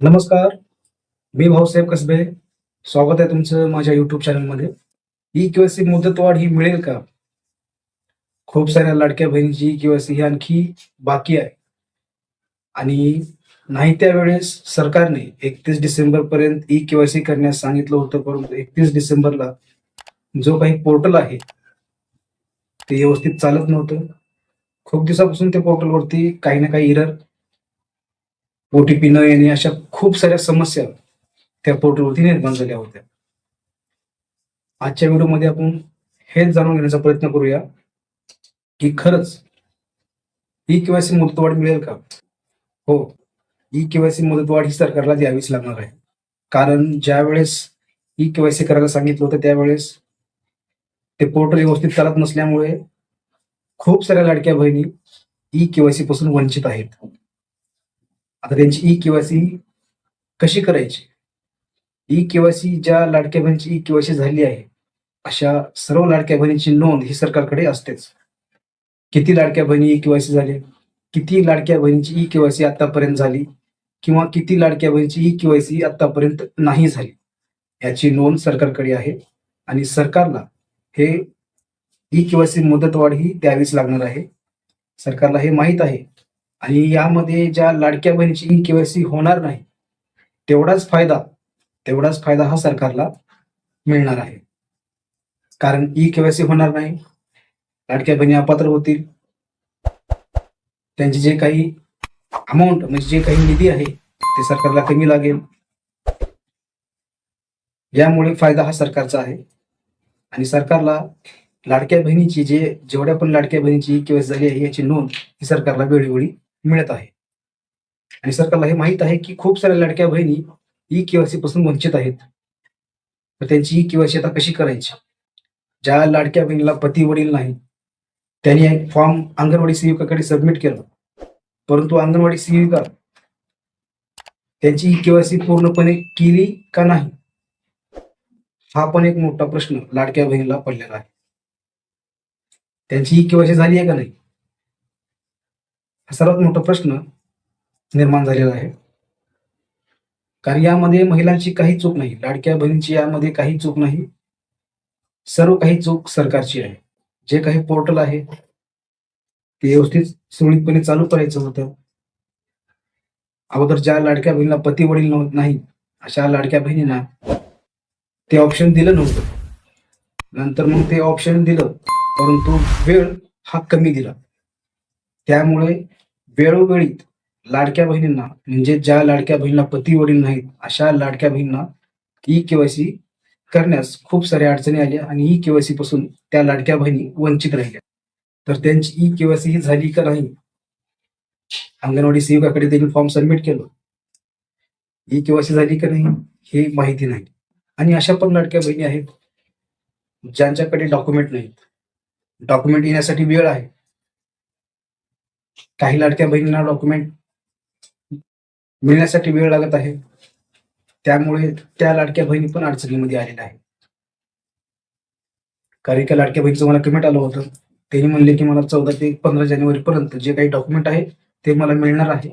नमस्कार. मी भाऊसाहेब कसबे. स्वागत आहे तुमचं माझ्या युट्यूब चॅनलमध्ये ई केवायसी मुदतवाढ ही मिळेल का? खूप साऱ्या लाडक्या बहिणीची केवायसी ही आणखी बाकी आहे. आणि नाही त्यावेळेस सरकारने एकतीस डिसेंबर पर्यंत ई केवायसी करण्यास सांगितलं होतं परंतु एकतीस डिसेंबरला जो काही पोर्टल आहे ते व्यवस्थित चालत नव्हतं. खूप दिवसापासून ते पोर्टलवरती काही ना काही इरर ओटीपी न येणे अशा खूप साऱ्या समस्या त्या पोर्टलवरती निर्माण झाल्या होत्या. आजच्या व्हिडिओमध्ये आपण हेच जाणून घेण्याचा प्रयत्न करूया की खरंच ई केवायसी मुदतवाढ मिळेल का? हो ई केवायसी मुदतवाढ ही सरकारला द्यावीच लागणार आहे. कारण ज्या वेळेस ई केवायसी करायला सांगितलं होतं त्यावेळेस ते पोर्टल व्यवस्थित चालत नसल्यामुळे खूप साऱ्या लाडक्या बहिणी ई केवायसी पासून वंचित आहेत. आता त्यांची ई केवायसी कशी करायची? ई केवायसी ज्या लाडक्या बहिणीची ई केवायसी झाली आहे अशा सर्व लाडक्या बहिणीची नोंद ही सरकारकडे असतेच. किती लाडक्या बहिणी ई केवायसी झाली किती लाडक्या बहिणीची ई केवायसी आतापर्यंत झाली किंवा किती लाडक्या बहिणीची ई केवायसी आतापर्यंत नाही झाली याची नोंद सरकारकडे आहे. आणि सरकारला हे ई केवायसी मुदतवाढ ही द्यावीच लागणार आहे. सरकारला हे माहीत आहे आणि यामध्ये ज्या लाडक्या बहिणीची ई केवायसी होणार नाही तेवढाच फायदा तेवढाच फायदा हा सरकारला मिळणार आहे. कारण ई केवायसी होणार नाही लाडक्या बहिणी अपात्र होतील. त्यांचे जे काही अमाऊंट म्हणजे जे काही निधी आहे ते सरकारला कमी लागेल. यामुळे फायदा हा सरकारचा आहे. आणि सरकारला लाडक्या बहिणीची जे जेवढ्या पण लाडक्या बहिणीची ई केवायसी झाली आहे याची नोंद ही सरकारला वेळोवेळी मिळत आहे. आणि सरकारला हे माहीत आहे की खूप साऱ्या लाडक्या बहिणी ई केवायसी पासून वंचित आहेत. तर त्यांची ई केवायसी आता कशी करायची? ज्या लाडक्या बहिणीला पती वडील नाही त्यांनी एक फॉर्म अंगणवाडी सेविकाकडे सबमिट केलं. परंतु अंगणवाडी सेविका त्यांची ई केवायसी पूर्णपणे केली का नाही? हा पण एक मोठा प्रश्न लाडक्या बहिणीला पडलेला आहे. त्यांची ई केवायसी झाली आहे का नाही? हा सर्वात मोठा प्रश्न निर्माण झालेला आहे. कारण यामध्ये महिलांची काही चूक नाही लाडक्या बहिणीची यामध्ये काही चूक नाही. सर्व काही चूक सरकारची आहे. जे काही पोर्टल आहे ते व्यवस्थित सुरळीतपणे चालू करायचं होतं. अगोदर ज्या लाडक्या बहिणीला पती वडील नाही अशा लाडक्या बहिणींना ते ऑप्शन दिलं नव्हतं. नंतर मग ते ऑप्शन दिलं परंतु वेळ हा कमी दिला. त्यामुळे वेळोवेळी लाडक्या बहिणींना म्हणजे ज्या लाडक्या बहिणीला पती वडील नाहीत अशा लाडक्या बहिणींना ई केवायसी करण्यास खूप साऱ्या अडचणी आल्या आणि ई केवायसी पासून त्या लाडक्या बहिणी वंचित राहिल्या. तर त्यांची ई केवायसी ही झाली का नाही अंगणवाडी सेविकाकडे त्यांनी फॉर्म सबमिट केलं. ई केवायसी झाली का नाही हे माहिती नाही. आणि अशा पण लाडक्या बहिणी आहेत ज्यांच्याकडे डॉक्युमेंट नाहीत. डॉक्युमेंट येण्यासाठी वेळ आहे. काही लाडक्या बहिणींना डॉक्युमेंट मिळण्यासाठी वेळ लागत आहे. त्यामुळे त्या लाडक्या बहिणी पण अडचणीमध्ये आलेल्या आहेत. कारण एका लाडक्या बहिणीचं मला कमेंट आलं होतं. त्यांनी म्हणले की मला चौदा ते पंधरा जानेवारी पर्यंत जे काही डॉक्युमेंट आहे ते मला मिळणार आहे.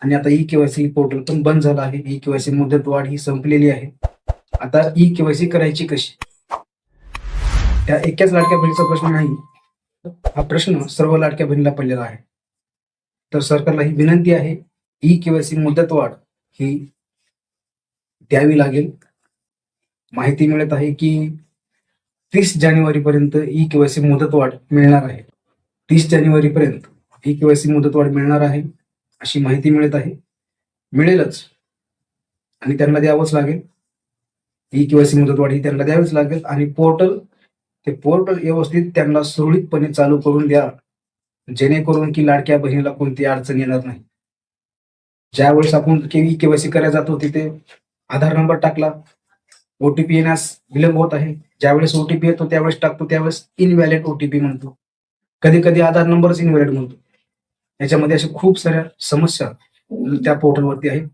आणि आता ई केवायसी पोर्टल पण बंद झालं आहे. ई केवायसी मुदत वाढ ही संपलेली आहे. आता ई केवायसी करायची कशी? त्या एकाच लाडक्या बहिणीचा प्रश्न नाही. हा प्रश्न सर्व लाडक्या बहिणीला पडलेला आहे. तर सरकारला ही विनंती आहे ई केवायसी मुदतवाढ ही द्यावी लागेल. माहिती मिळत आहे की तीस जानेवारी पर्यंत ई केवायसी मुदतवाढ मिळणार आहे. तीस जानेवारी पर्यंत ई केवायसी मुदतवाढ मिळणार आहे अशी माहिती मिळत आहे. मिळेलच. आणि त्यांना द्यावंच लागेल. ई केवायसी मुदतवाढ ही त्यांना द्यावीच लागेल. आणि पोर्टल ते पोर्टल व्यवस्थित त्यांना सुरळीतपणे चालू करून द्या. जेणेकरून की लाडक्या बहिणीला कोणती अडचण येणार नाही. ज्यावेळेस आपण केवी केवायसी करायला जातो तिथे आधार नंबर टाकला. ओटीपी येण्यास विलंब होत आहे. ज्यावेळेस ओटीपी येतो त्यावेळेस टाकतो त्यावेळेस इनव्हॅलिड ओटीपी म्हणतो. कधी कधी आधार नंबरच इनव्हॅलिड म्हणतो. याच्यामध्ये अशा खूप साऱ्या समस्या त्या पोर्टलवरती आहेत.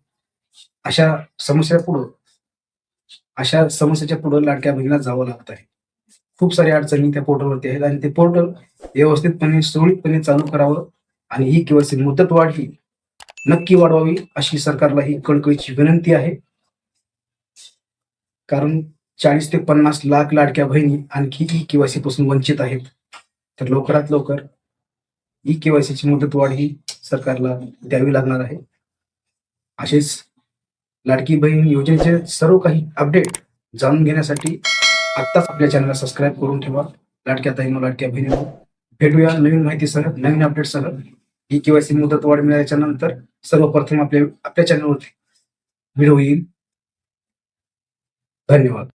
अशा समस्या पुढं अशा समस्याच्या पुढे लाडक्या बहिणीला जावं लागत आहे. खूप साऱ्या अडचणी त्या पोर्टलवरती आहेत आणि ते पोर्टल व्यवस्थितपणे सुरळीतपणे चालू करावं आणि ही केवायसी मुदत वाढ ही नक्की वाढवावी अशी सरकारला ही कळकळीची विनंती आहे. कारण चाळीस ते पन्नास लाख लाडक्या बहिणी आणखी ई केवायसी पासून वंचित आहेत. तर लवकरात लवकर ई केवायसी ची मुदत वाढ ही सरकारला द्यावी लागणार आहे. असेच लाडकी बहीण योजनेचे सर्व काही अपडेट जाणून घेण्यासाठी आत्ताच आपल्या चॅनलला सबस्क्राईब करून ठेवा. लाटक्या ताईनो लाटक्या बहिणीनो भेटूया नवीन माहितीसह नवीन अपडेटसह ई केवायसी मुदत वाढ मिळाल्याच्या नंतर सर्वप्रथम आपल्या आपल्या चॅनलवरती व्हिडिओ येईल. धन्यवाद.